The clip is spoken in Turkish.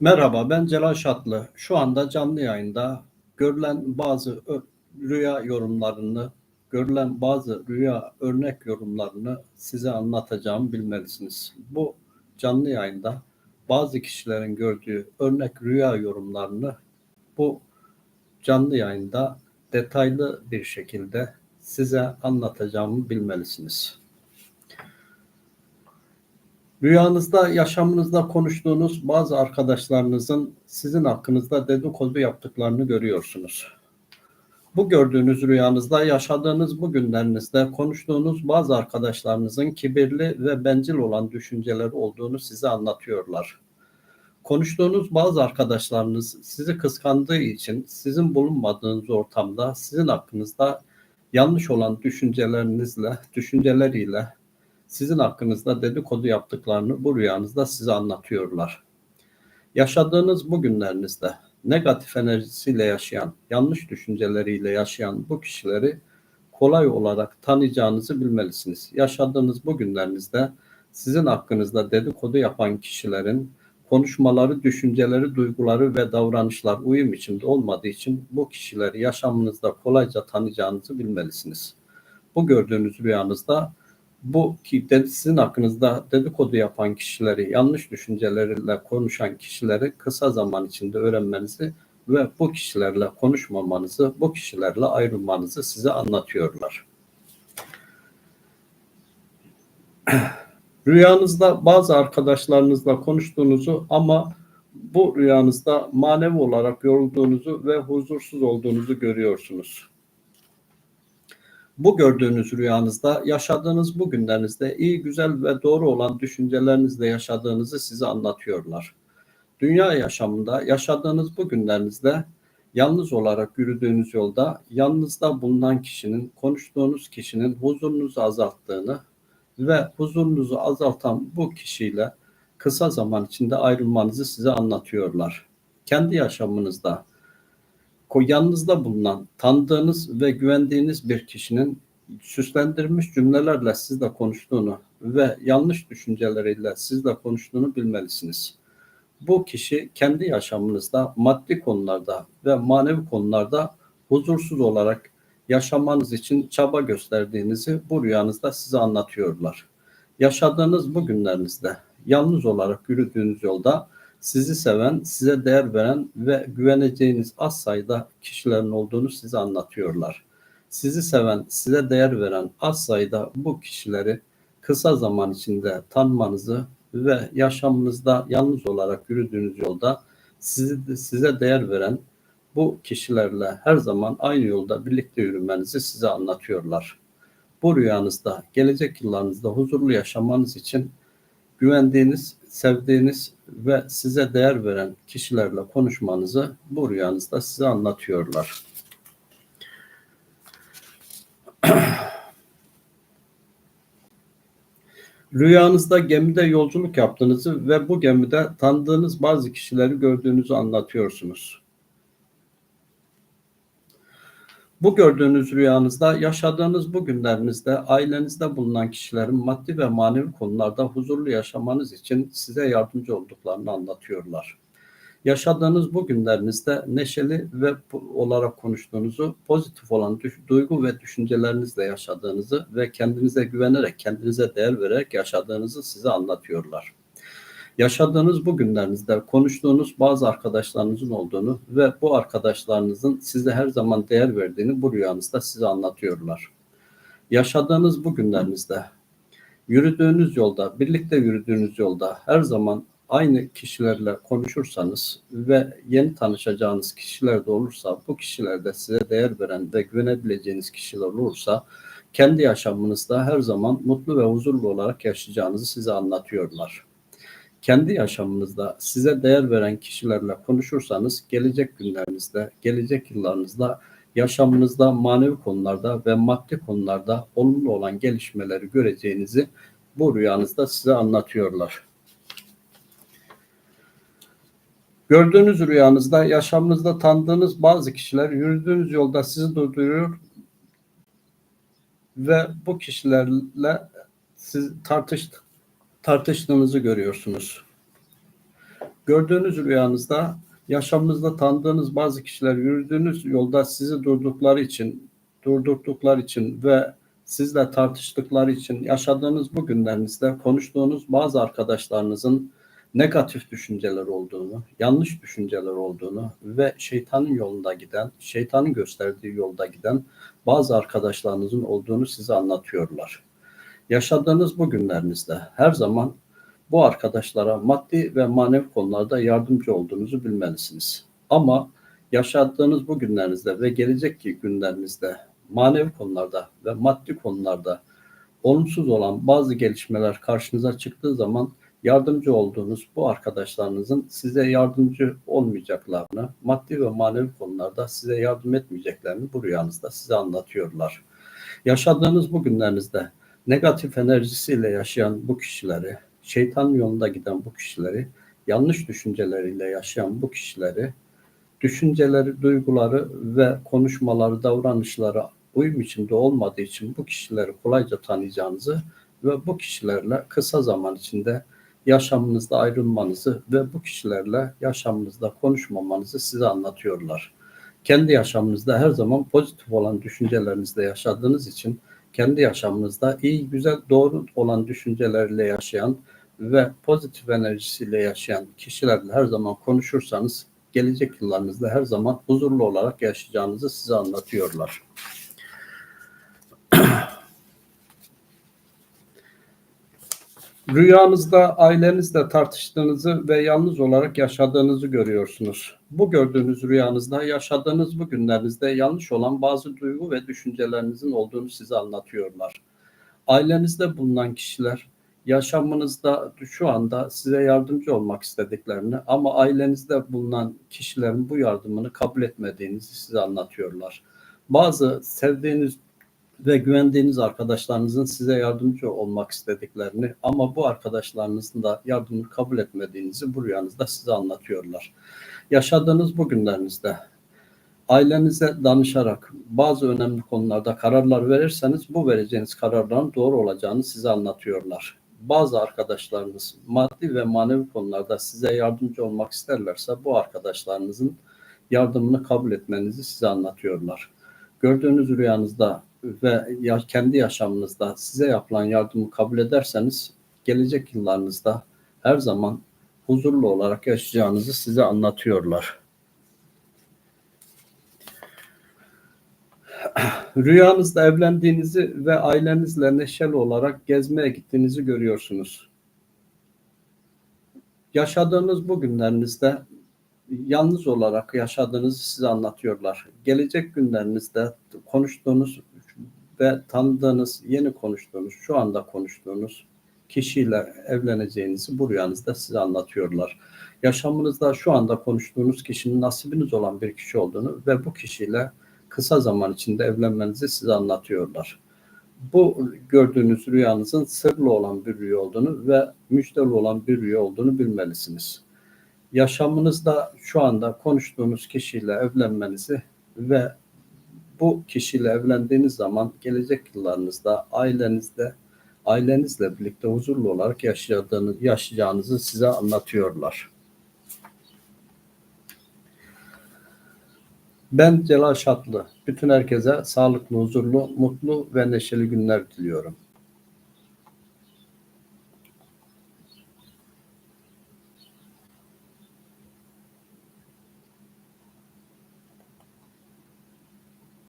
Merhaba, ben Celal Şatlı. Şu anda canlı yayında görülen bazı rüya yorumlarını, görülen bazı rüya örnek yorumlarını size anlatacağım bilmelisiniz. Bu canlı yayında bazı kişilerin gördüğü örnek rüya yorumlarını bu canlı yayında detaylı bir şekilde size anlatacağımı bilmelisiniz. Rüyanızda, yaşamınızda konuştuğunuz bazı arkadaşlarınızın sizin hakkınızda dedikodu yaptıklarını görüyorsunuz. Bu gördüğünüz rüyanızda, yaşadığınız bu günlerinizde konuştuğunuz bazı arkadaşlarınızın kibirli ve bencil olan düşünceleri olduğunu size anlatıyorlar. Konuştuğunuz bazı arkadaşlarınız sizi kıskandığı için sizin bulunmadığınız ortamda sizin hakkınızda yanlış olan düşüncelerinizle, düşünceleriyle sizin hakkınızda dedikodu yaptıklarını bu rüyanızda size anlatıyorlar. Yaşadığınız bu günlerinizde negatif enerjisiyle yaşayan, yanlış düşünceleriyle yaşayan bu kişileri kolay olarak tanıyacağınızı bilmelisiniz. Yaşadığınız bu günlerinizde sizin hakkınızda dedikodu yapan kişilerin konuşmaları, düşünceleri, duyguları ve davranışlar uyum içinde olmadığı için bu kişileri yaşamınızda kolayca tanıyacağınızı bilmelisiniz. Bu gördüğünüz rüyanızda bu ki sizin hakkınızda dedikodu yapan kişileri, yanlış düşünceleriyle konuşan kişileri kısa zaman içinde öğrenmenizi ve bu kişilerle konuşmamanızı, bu kişilerle ayrılmanızı size anlatıyorlar. Rüyanızda bazı arkadaşlarınızla konuştuğunuzu ama bu rüyanızda manevi olarak yorulduğunuzu ve huzursuz olduğunuzu görüyorsunuz. Bu gördüğünüz rüyanızda yaşadığınız bu günlerinizde iyi, güzel ve doğru olan düşüncelerinizle yaşadığınızı size anlatıyorlar. Dünya yaşamında yaşadığınız bu günlerinizde yalnız olarak yürüdüğünüz yolda yalnızda bulunan kişinin, konuştuğunuz kişinin huzurunuzu azalttığını ve huzurunuzu azaltan bu kişiyle kısa zaman içinde ayrılmanızı size anlatıyorlar. Kendi yaşamınızda yanınızda bulunan, tanıdığınız ve güvendiğiniz bir kişinin süslendirilmiş cümlelerle sizle konuştuğunu ve yanlış düşünceleriyle sizle konuştuğunu bilmelisiniz. Bu kişi kendi yaşamınızda maddi konularda ve manevi konularda huzursuz olarak yaşamanız için çaba gösterdiğinizi bu rüyanızda size anlatıyorlar. Yaşadığınız bu günlerinizde yalnız olarak yürüdüğünüz yolda sizi seven, size değer veren ve güveneceğiniz az sayıda kişilerin olduğunu size anlatıyorlar. Sizi seven, size değer veren az sayıda bu kişileri kısa zaman içinde tanımanızı ve yaşamınızda yalnız olarak yürüdüğünüz yolda sizi, size değer veren bu kişilerle her zaman aynı yolda birlikte yürümenizi size anlatıyorlar. Bu rüyanızda, gelecek yıllarınızda huzurlu yaşamanız için güvendiğiniz, sevdiğiniz ve size değer veren kişilerle konuşmanızı bu rüyanızda size anlatıyorlar. Rüyanızda gemide yolculuk yaptığınızı ve bu gemide tanıdığınız bazı kişileri gördüğünüzü anlatıyorsunuz. Bu gördüğünüz rüyanızda yaşadığınız bu günlerinizde ailenizde bulunan kişilerin maddi ve manevi konularda huzurlu yaşamanız için size yardımcı olduklarını anlatıyorlar. Yaşadığınız bu günlerinizde neşeli ve olarak konuştuğunuzu, pozitif olan duygu ve düşüncelerinizle yaşadığınızı ve kendinize güvenerek, kendinize değer vererek yaşadığınızı size anlatıyorlar. Yaşadığınız bu günlerinizde konuştuğunuz bazı arkadaşlarınızın olduğunu ve bu arkadaşlarınızın size her zaman değer verdiğini bu rüyanızda size anlatıyorlar. Yaşadığınız bu günlerinizde yürüdüğünüz yolda, birlikte yürüdüğünüz yolda her zaman aynı kişilerle konuşursanız ve yeni tanışacağınız kişiler de olursa, bu kişilerde size değer veren ve güvenebileceğiniz kişiler olursa, kendi yaşamınızda her zaman mutlu ve huzurlu olarak yaşayacağınızı size anlatıyorlar kendi yaşamınızda size değer veren kişilerle konuşursanız gelecek günlerinizde, gelecek yıllarınızda yaşamınızda manevi konularda ve maddi konularda olumlu olan gelişmeleri göreceğinizi bu rüyanızda size anlatıyorlar. Gördüğünüz rüyanızda yaşamınızda tanıdığınız bazı kişiler yürüdüğünüz yolda sizi durduruyor ve bu kişilerle siz tartış, tartıştığınızı görüyorsunuz. Gördüğünüz rüyanızda yaşamınızda tanıdığınız bazı kişiler yürüdüğünüz yolda sizi durdukları için, durdurdukları için ve sizle tartıştıkları için yaşadığınız bu günlerinizde konuştuğunuz bazı arkadaşlarınızın negatif düşünceler olduğunu, yanlış düşünceler olduğunu ve şeytanın yolunda giden, şeytanın gösterdiği yolda giden bazı arkadaşlarınızın olduğunu size anlatıyorlar. Yaşadığınız bu günlerinizde her zaman bu arkadaşlara maddi ve manevi konularda yardımcı olduğunuzu bilmelisiniz. Ama yaşadığınız bu günlerinizde ve gelecekteki günlerinizde manevi konularda ve maddi konularda olumsuz olan bazı gelişmeler karşınıza çıktığı zaman yardımcı olduğunuz bu arkadaşlarınızın size yardımcı olmayacaklarını, maddi ve manevi konularda size yardım etmeyeceklerini bu rüyanızda size anlatıyorlar. Yaşadığınız bu günlerinizde negatif enerjisiyle yaşayan bu kişileri, şeytan yolunda giden bu kişileri, yanlış düşünceleriyle yaşayan bu kişileri, düşünceleri, duyguları ve konuşmaları, davranışları uyum içinde olmadığı için bu kişileri kolayca tanıyacağınızı ve bu kişilerle kısa zaman içinde yaşamınızda ayrılmanızı ve bu kişilerle yaşamınızda konuşmamanızı size anlatıyorlar. Kendi yaşamınızda her zaman pozitif olan düşüncelerinizle yaşadığınız için kendi yaşamınızda iyi, güzel, doğru olan düşüncelerle yaşayan ve pozitif enerjisiyle yaşayan kişilerle her zaman konuşursanız gelecek yıllarınızda her zaman huzurlu olarak yaşayacağınızı size anlatıyorlar. Rüyanızda ailenizle tartıştığınızı ve yalnız olarak yaşadığınızı görüyorsunuz. Bu gördüğünüz rüyanızda yaşadığınız bu günlerinizde yanlış olan bazı duygu ve düşüncelerinizin olduğunu size anlatıyorlar. Ailenizde bulunan kişiler yaşamınızda şu anda size yardımcı olmak istediklerini ama ailenizde bulunan kişilerin bu yardımını kabul etmediğinizi size anlatıyorlar. Bazı sevdiğiniz ve güvendiğiniz arkadaşlarınızın size yardımcı olmak istediklerini ama bu arkadaşlarınızın da yardımını kabul etmediğinizi bu rüyanızda size anlatıyorlar. Yaşadığınız bu günlerinizde ailenize danışarak bazı önemli konularda kararlar verirseniz bu vereceğiniz kararların doğru olacağını size anlatıyorlar. Bazı arkadaşlarınız maddi ve manevi konularda size yardımcı olmak isterlerse bu arkadaşlarınızın yardımını kabul etmenizi size anlatıyorlar. Gördüğünüz rüyanızda ve ya, kendi yaşamınızda size yapılan yardımı kabul ederseniz gelecek yıllarınızda her zaman huzurlu olarak yaşayacağınızı size anlatıyorlar. Rüyanızda evlendiğinizi ve ailenizle neşeli olarak gezmeye gittiğinizi görüyorsunuz. Yaşadığınız bu günlerinizde yalnız olarak yaşadığınızı size anlatıyorlar. Gelecek günlerinizde konuştuğunuz ve tanıdığınız, yeni konuştuğunuz, şu anda konuştuğunuz kişiyle evleneceğinizi bu rüyanızda size anlatıyorlar. Yaşamınızda şu anda konuştuğunuz kişinin nasibiniz olan bir kişi olduğunu ve bu kişiyle kısa zaman içinde evlenmenizi size anlatıyorlar. Bu gördüğünüz rüyanızın sırlı olan bir rüya olduğunu ve müjdeli olan bir rüya olduğunu bilmelisiniz. Yaşamınızda şu anda konuştuğunuz kişiyle evlenmenizi ve bu kişiyle evlendiğiniz zaman gelecek yıllarınızda ailenizde ailenizle birlikte huzurlu olarak yaşadığınız, yaşayacağınızı size anlatıyorlar. Ben Celal Şatlı. Bütün herkese sağlıklı, huzurlu, mutlu ve neşeli günler diliyorum.